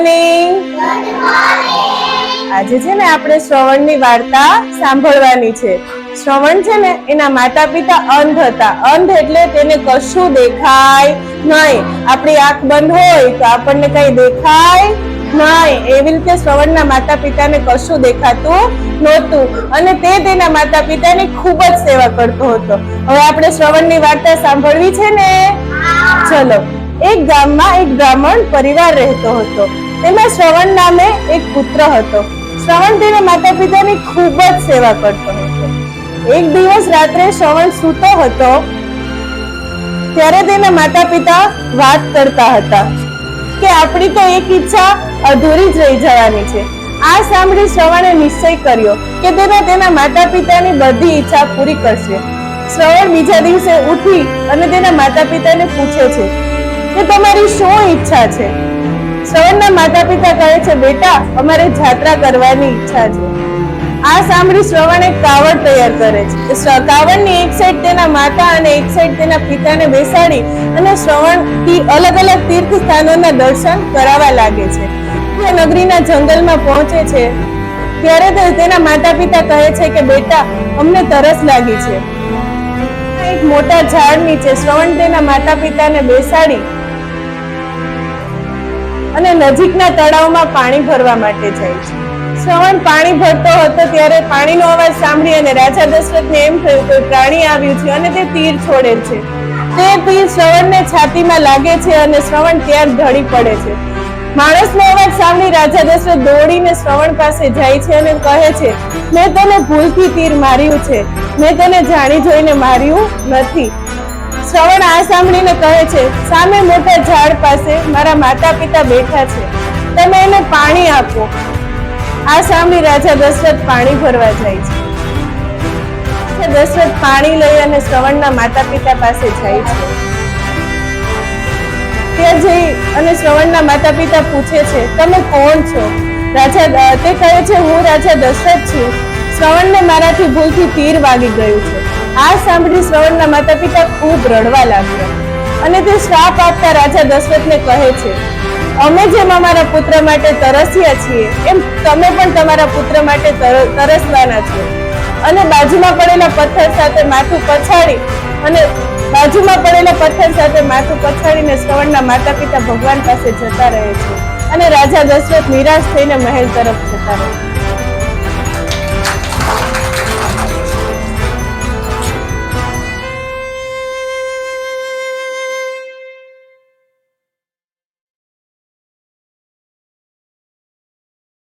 Morning આજે છે ને આપણે શ્રવણની વાર્તા સાંભળવાની છે. શ્રવણ છે ને એના માતા પિતા અંધ હતા. અંધ એટલે તેને કશું દેખાય નહીં. આપણી આંખ બંધ હોય તો આપણને કઈ દેખાય નહીં. એવી રીતે શ્રવણના માતા પિતાને કશું દેખાતું નહોતું. અને તે તેના માતા પિતાની ખૂબ જ સેવા કરતો હતો. હવે આપણે શ્રવણની વાર્તા સાંભળવી છે ને? ચલો. એક ગામમાં એક બ્રાહ્મણ પરિવાર રહેતો હતો. તેમાં શ્રવણ નામે એક પુત્ર હતો. શ્રવણ તેના માતા પિતાની ખૂબ જ સેવા કરતો હતો. એક દિવસ રાત્રે શ્રવણ સૂતો હતો, ત્યારે તેના માતા પિતા વાત કરતા હતા કે આપણી તો એક ઈચ્છા અધૂરી જ રહી જવાની છે. આ સાંભળી શ્રવણે નિશ્ચય કર્યો કે તેના તેના માતા પિતાની બધી ઈચ્છા પૂરી કરશે. શ્રવણ બીજા દિવસે ઉઠી અને તેના માતા પિતાને પૂછે છે કે તમારી શું ઈચ્છા છે? શ્રવણના માતા પિતા કહે છે, બેટા, અમારે જાત્રા કરવાની ઈચ્છા છે. આ સાંભળી શ્રવણ એક કાવડ તૈયાર કરે છે. કાવડની એક સાઈડ તેના માતા અને એક સાઈડ તેના પિતાને બેસાડી અને શ્રવણથી અલગ અલગ તીર્થ સ્થાનોના દર્શન કરાવવા લાગે છે. નગરીના જંગલમાં પહોંચે છે. ત્યારે તે તેના માતા પિતા કહે છે કે, બેટા, અમને તરસ લાગી છે. એક મોટા ઝાડ નીચે શ્રવણ તેના માતા પિતાને બેસાડી અને નજીકના તળાવમાં પાણી ભરવા માટે જાય છે. શ્રવણ પાણી ભરતો હતો ત્યારે પાણીનો અવાજ સાંભળી અને રાજા દશરથને એમ થયું કે પ્રાણી આવ્યું છે અને તે તીર છોડે છે. તે તીર શ્રવણને છાતીમાં લાગે છે અને શ્રવણ ત્યાં ઢળી પડે છે. માણસનો અવાજ સાંભળી રાજા દશરથ દોડીને શ્રવણ પાસે જાય છે અને કહે છે, મેં તને ભૂલથી તીર માર્યું છે. મેં તને જાણી જોઈને માર્યું નથી. શ્રવણ આ સાંભળીને કહે છે, સામે મોટા ઝાડ પાસે મારા માતા પિતા બેઠા છે. તમે એને પાણી આપો. આ સાંભળી રાજા દશરથ પાણી ભરવા જાય છે. દશરથ પાણી લઈ અને શ્રવણના માતા પિતા પાસે જાય છે. ત્યાં જઈ અને શ્રવણના માતા પિતા પૂછે છે, તમે કોણ છો? રાજા તે કહે છે, હું રાજા દશરથ છું. શ્રવણને મારાથી ભૂલથી તીર વાગી ગયું છે. આ સાંભળી શ્રવણના માતા પિતા ખૂબ રડવા લાગ્યા. અને તે શ્રાપ આપતા રાજા દશરથને કહે છે, અમે જેમ અમારા પુત્ર માટે તરસ્યા છીએ, એમ તમે પણ તમારા પુત્ર માટે તર- તરસવાના છો. અને બાજુમાં પડેલા પથ્થર સાથે માથું પછાડી અને બાજુમાં પડેલા પથ્થર સાથે માથું પછાડીને શ્રવણના માતા પિતા ભગવાન પાસે જતા રહે છે. અને રાજા દશરથ નિરાશ થઈને મહેલ તરફ જતા રહે છે.